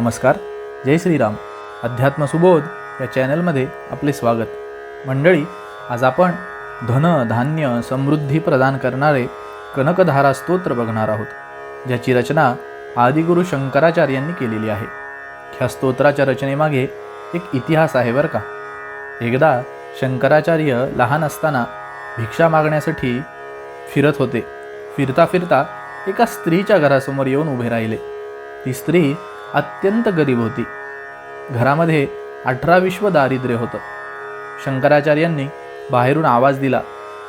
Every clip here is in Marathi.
नमस्कार. जय श्रीराम. अध्यात्म सुबोध या चॅनलमध्ये आपले स्वागत. मंडळी आज आपण धन धान्य समृद्धी प्रदान करणारे कनकधारा स्तोत्र बघणार आहोत ज्याची रचना आदिगुरु शंकराचार्यांनी केलेली आहे. ह्या स्तोत्राच्या रचनेमागे एक इतिहास आहे बरं का. एकदा शंकराचार्य लहान असताना भिक्षा मागण्यासाठी फिरत होते. फिरता फिरता एका स्त्रीच्या घरासमोर येऊन उभे राहिले. ती स्त्री अत्यंत गरीब होती. घरामध्ये अठरा विश्व दारिद्र्य होतं. शंकराचार्यांनी बाहेरून आवाज दिला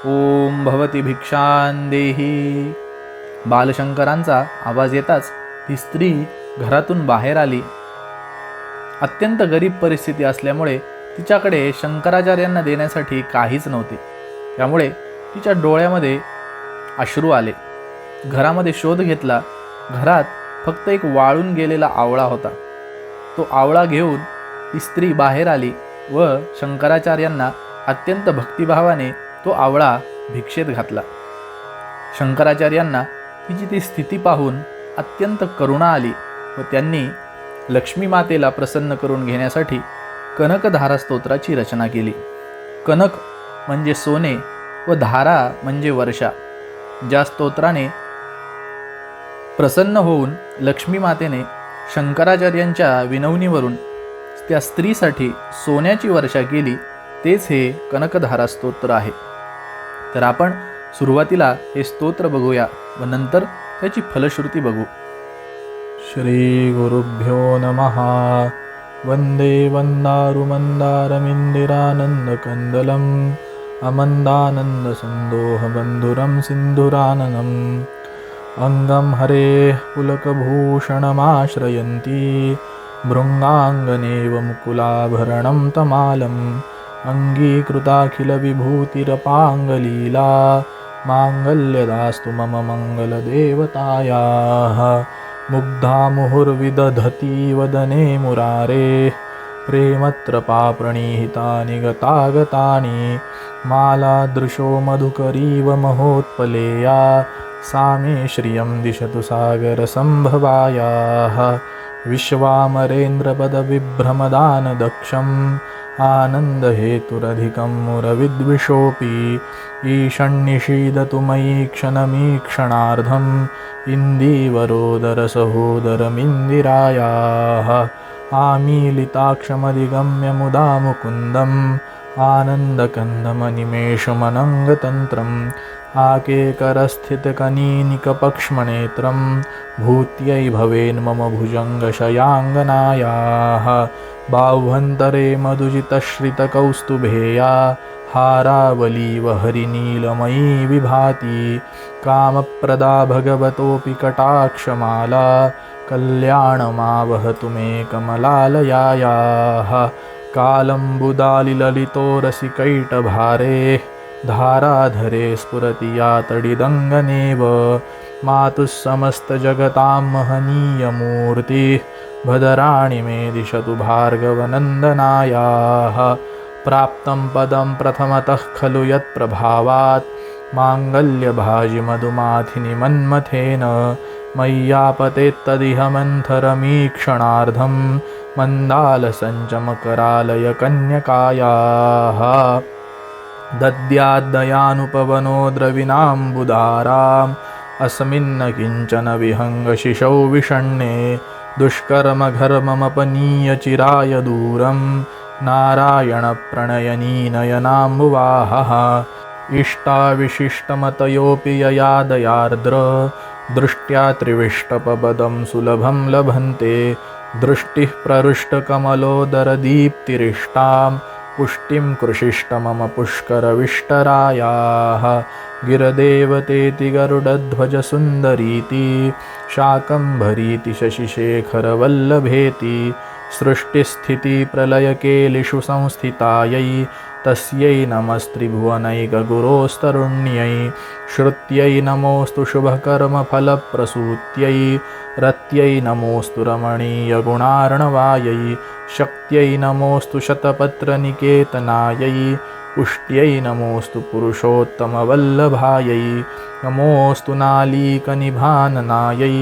ओम भवती भिक्षान देही. बालशंकरांचा आवाज येताच ती स्त्री घरातून बाहेर आली. अत्यंत गरीब परिस्थिती असल्यामुळे तिच्याकडे शंकराचार्यांना देण्यासाठी काहीच नव्हते. त्यामुळे तिच्या डोळ्यामध्ये अश्रू आले. घरामध्ये शोध घेतला घरात फक्त एक वाळून गेलेला आवळा होता. तो आवळा घेऊन ती स्त्री बाहेर आली व शंकराचार्यांना अत्यंत भक्तिभावाने तो आवळा भिक्षेत घातला. शंकराचार्यांना तिची ती स्थिती पाहून अत्यंत करुणा आली व त्यांनी लक्ष्मी मातेला प्रसन्न करून घेण्यासाठी कनकधारा स्तोत्राची रचना केली. कनक म्हणजे सोने व धारा म्हणजे वर्षा. ज्या स्तोत्राने प्रसन्न होऊन लक्ष्मी मातेने शंकराचार्यांच्या विनवणीवरून त्या स्त्रीसाठी सोन्याची वर्षा केली तेच हे कनकधारा स्तोत्र आहे. तर आपण सुरुवातीला हे स्तोत्र बघूया व नंतर त्याची फलश्रुती बघू. श्री गुरुभ्यो नमः. वंदे वन्दारुमन्दारमिन्दिरानन्दकन्दलम् अमन्दानन्दसन्दोहबन्धुरं सिन्धुराननम्। अङ्गं हरेः पुलकभूषणमाश्रयन्ती भृङ्गाङ्गनेव मुकुलाभरणं तमालम् अङ्गीकृताखिलविभूतिरपाङ्गलीला माङ्गल्यदास्तु मम मङ्गलदेवतायाः मुग्धा मुहुर्विदधती वदने मुरारे प्रेमत्रपाप्रणीहितानि गतागतानि मालादृशो मधुकरीव महोत्पलेया सा मे श्रियं दिशतु सागरसम्भवायाः। विश्वामरेन्द्रपदविभ्रमदानदक्षम् आनन्दहेतुरधिकं मुरविद्विषोऽपि ईषण्निषीदतु मयि क्षणमीक्षणार्धम् इन्दीवरोदरसहोदरमिन्दिरायाः। आमीलिताक्षमधिगम्य मुदा मुकुन्दम् आनन्दकन्दमनिमेषमनङ्गतन्त्रम् आकेकरस्थितकनीनिकपक्ष्मनेत्रं भूत्यै भवेन्मम भुजङ्गशयाङ्गनायाः। बाह्वन्तरे मधुजितश्रितकौस्तुभेया हारावलीव हरिनीलमयी विभाति। कामप्रदा भगवतोऽपि कटाक्षमाला कल्याणमावहतु मे कमलालयायाः। कालम्बुदालिललितोरसिकैटभारे धाराधरे स्फुरति या तडिदङ्गनेव। मातुः समस्तजगतां महनीयमूर्तिः। भदराणि मे दिशतु भार्गवनन्दनायाः। प्राप्तं पदं प्रथमतः खलु यत्प्रभावात् माङ्गल्यभाजिमधुमाथिनि मन्मथेन। मय्यापतेत्तदिह मन्थरमीक्षणार्धं मन्दालसञ्चमकरालय कन्यकायाः दद्याद्दयानुपवनो द्रविणाम्बुधाराम् अस्मिन्न किञ्चन विहङ्गशिशौ विषण्णे दुष्कर्मघर्ममपनीय चिराय दूरं नारायणप्रणयनीनयनाम्बुवाहः। इष्टाविशिष्टमतयोऽपि यया दयार्द्र। दृष्ट्या त्रिविष्टपदं सुलभं लभन्ते। दृष्टिः प्ररुष्टकमलोदरदीप्तिरिष्टां पुष्टिं कृषिष्ट मम पुष्करविष्टरायाः। गिरदेवतेति गरुडध्वजसुन्दरीति शाकम्भरीति शशिशेखरवल्लभेति सृष्टिस्थितिप्रलयकेलिषु संस्थितायै तस्यै नमस्त्रिभुवनैकगुरोस्तरुण्यै श्रुत्यै नमोऽस्तु शुभकर्मफलप्रसूत्यै रत्यै नमोऽस्तु रमणीयगुणार्णवायै शक्त्यै नमोऽस्तु शतपत्रनिकेतनायै पुष्ट्यै नमोऽस्तु पुरुषोत्तमवल्लभायै नमोऽस्तु नालीकनिभाननायै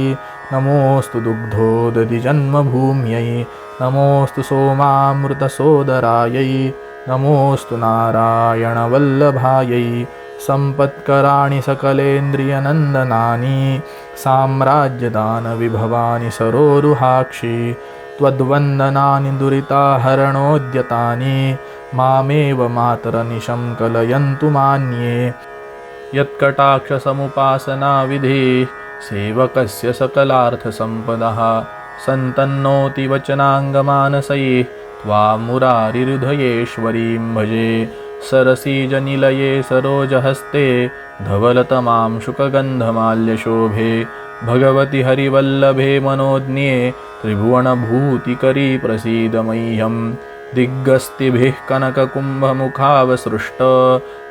नमोऽस्तु दुग्धोदधिजन्मभूम्यै नमोऽस्तु सोमामृतसोदरायै नमोऽस्तु नारायणवल्लभायै सम्पत्कराणि सकलेन्द्रियनन्दनानि साम्राज्यदानविभवानि सरोरुहाक्षि त्वद्वन्दनानि दुरिताहरणोद्यतानि मामेव मातरनिशं कलयन्तु मान्ये। यत्कटाक्षसमुपासनाविधिः सेवकस्य सकलार्थसम्पदः सन्तन्नोति वचनाङ्गमानसैः त्वामुरारिहृदयेश्वरीं भजे। सरसीजनिलये सरोजहस्ते धवलतमां शुकगन्धमाल्यशोभे। भगवति हरिवल्लभे मनोज्ञे त्रिभुवनभूतिकरी प्रसीद मह्यं दिग्गस्तिभिः कनककुम्भमुखावसृष्ट।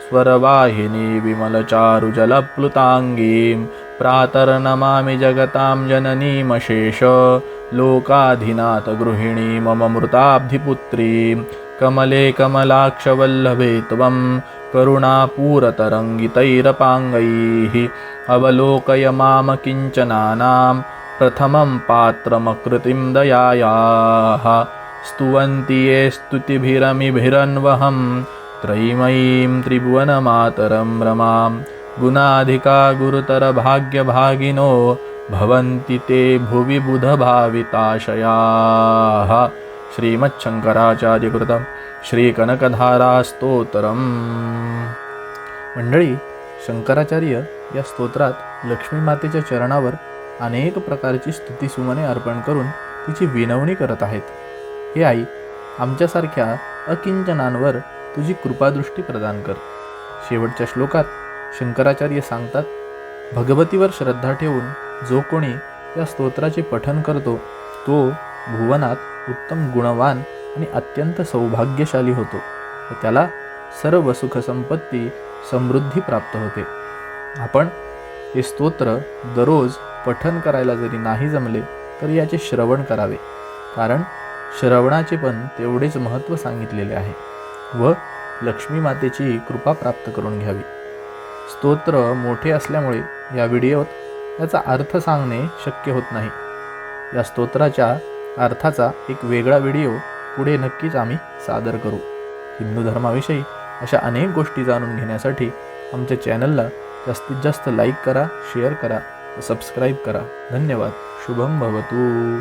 स्वरवाहिनी विमलचारुजलप्लुताङ्गीं प्रातर्नमामि जगतां जननीमशेष लोकाधिनाथ गृहिणी मम मृताब्धिपुत्रीं। कमले कमलाक्षवल्लभे त्वं करुणापूरतरङ्गितैरपाङ्गैः। अवलोकय माम किञ्चनानां प्रथमं पात्रमकृतिं दयायाः। स्तुवन्ति ये स्तुतिभिरमिभिरन्वहं त्रयीमयीं त्रिभुवनमातरं रमां गुणाधिका गुरुतरभाग्यभागिनो भवन्ति ते भुवि बुधभाविताशयाः। श्रीमच्छङ्कराचार्यकृतं श्रीकनकधारास्तोत्रम्। मंडळी शंकराचार्य या स्तोत्रात लक्ष्मी मातेच्या चरणावर अनेक प्रकारची स्तुतीसुमने अर्पण करून तिची विनवणी करत आहेत. हे आई आमच्यासारख्या अकिंचनांवर तुझी कृपादृष्टी प्रदान कर. शेवटच्या श्लोकात शंकराचार्य सांगतात भगवतीवर श्रद्धा ठेवून जो कोणी या स्तोत्राचे पठन करतो तो भुवनात उत्तम गुणवान आणि अत्यंत सौभाग्यशाली होतो व त्याला सर्व सुखसंपत्ती समृद्धी प्राप्त होते. आपण हे स्तोत्र दररोज पठन करायला जरी नाही जमले तर याचे श्रवण करावे. कारण श्रवणाचे पण तेवढेच महत्त्व सांगितलेले आहे व लक्ष्मी मातेची कृपा प्राप्त करून घ्यावी. स्तोत्र मोठे असल्यामुळे या व्हिडिओत याचा अर्थ सांगणे शक्य होत नाही. या स्तोत्राच्या अर्थाचा एक वेगळा व्हिडिओ पुढे नक्कीच आम्ही सादर करू. हिंदू धर्माविषयी अशा अनेक गोष्टी जाणून घेण्यासाठी आमच्या चॅनलला जास्तीत जास्त लाईक करा शेअर करा सबस्क्राईब करा. धन्यवाद. शुभम भवतू.